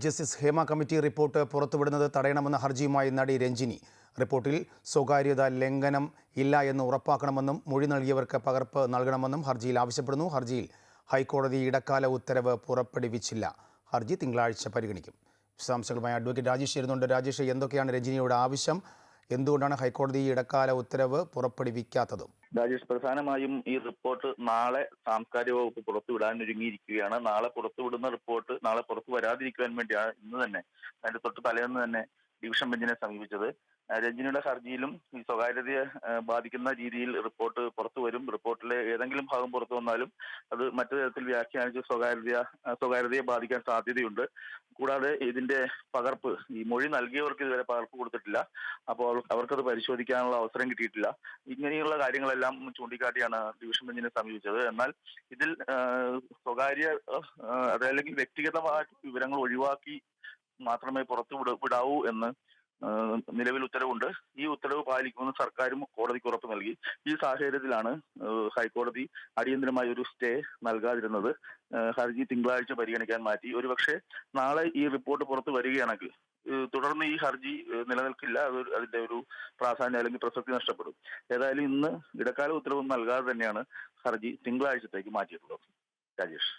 Justice Hema committee report പുറത്തുവിടുന്നത് തടയണമെന്ന ഹർജിയുമായി നടി രഞ്ജിനി. റിപ്പോർട്ടിൽ സ്വകാര്യത ലംഘനം ഇല്ല എന്ന് ഉറപ്പാക്കണമെന്നും മൊഴി നൽകിയവർക്ക് പകർപ്പ് നൽകണമെന്നും ഹർജിയിൽ ആവശ്യപ്പെടുന്നു. ഹർജിയിൽ ഹൈക്കോടതി ഇടക്കാല ഉത്തരവ് പുറപ്പെടുവിച്ചില്ല. ഹർജി തിങ്കളാഴ്ച പരിഗണിക്കും. വിശദാംശങ്ങളുമായി അഡ്വക്കേറ്റ് രാജേഷ് ചേരുന്നുണ്ട്. രാജേഷ് എന്തൊക്കെയാണ് രഞ്ജിനിയുടെ ആവശ്യം? എന്തുകൊണ്ടാണ് ഹൈക്കോടതി ഇടക്കാല ഉത്തരവ് പുറപ്പെടുവിക്കാത്തതും? രാജേഷ് പ്രധാനമായും ഈ റിപ്പോർട്ട് നാളെ സാംസ്കാരിക വകുപ്പ് പുറത്തുവിടാൻ ഒരുങ്ങിയിരിക്കുകയാണ്. നാളെ പുറത്തുവിടുന്ന റിപ്പോർട്ട് നാളെ പുറത്തു വരാതിരിക്കുവാൻ വേണ്ടിയാണ് ഇന്ന് തന്നെ. അതിന്റെ തൊട്ട് തലേന്ന് തന്നെ ഡിവിഷൻ ബെഞ്ചിനെ സമീപിച്ചത്. രഞ്ജിനിയുടെ ഹർജിയിലും ഈ സ്വകാര്യതയെ ബാധിക്കുന്ന രീതിയിൽ റിപ്പോർട്ട് പുറത്തു വരും. റിപ്പോർട്ടിലെ ഏതെങ്കിലും ഭാഗം പുറത്തു വന്നാലും അത് മറ്റു തരത്തിൽ വ്യാഖ്യാനിച്ച് സ്വകാര്യത സ്വകാര്യതയെ ബാധിക്കാൻ സാധ്യതയുണ്ട്. കൂടാതെ ഇതിന്റെ പകർപ്പ് ഈ മൊഴി നൽകിയവർക്ക് ഇതുവരെ പകർപ്പ് കൊടുത്തിട്ടില്ല. അപ്പോൾ അവർക്കത് പരിശോധിക്കാനുള്ള അവസരം കിട്ടിയിട്ടില്ല. ഇങ്ങനെയുള്ള കാര്യങ്ങളെല്ലാം ചൂണ്ടിക്കാട്ടിയാണ് ഡിവിഷൻ ബെഞ്ചിനെ സമീപിച്ചത്. എന്നാൽ ഇതിൽ സ്വകാര്യ അതല്ലെങ്കിൽ വ്യക്തിഗതമായ വിവരങ്ങൾ ഒഴിവാക്കി മാത്രമേ പുറത്തു വിട വിടാവൂ എന്ന് നിലവിൽ ഉത്തരവുണ്ട്. ഈ ഉത്തരവ് പാലിക്കുമെന്ന് സർക്കാരും കോടതിക്ക് ഉറപ്പ് നൽകി. ഈ സാഹചര്യത്തിലാണ് ഹൈക്കോടതി അടിയന്തരമായി ഒരു സ്റ്റേ നൽകാതിരുന്നത്. ഹർജി തിങ്കളാഴ്ച പരിഗണിക്കാൻ മാറ്റി. ഒരുപക്ഷെ നാളെ ഈ റിപ്പോർട്ട് പുറത്തു വരികയാണെങ്കിൽ തുടർന്ന് ഈ ഹർജി നിലനിൽക്കില്ല. അത് അതിന്റെ ഒരു പ്രാധാന്യം അല്ലെങ്കിൽ പ്രസക്തി നഷ്ടപ്പെടും. ഏതായാലും ഇന്ന് ഇടക്കാല ഉത്തരവ് നൽകാതെ തന്നെയാണ് ഹർജി തിങ്കളാഴ്ചത്തേക്ക് മാറ്റിയിട്ടുള്ളത്. രാജേഷ്.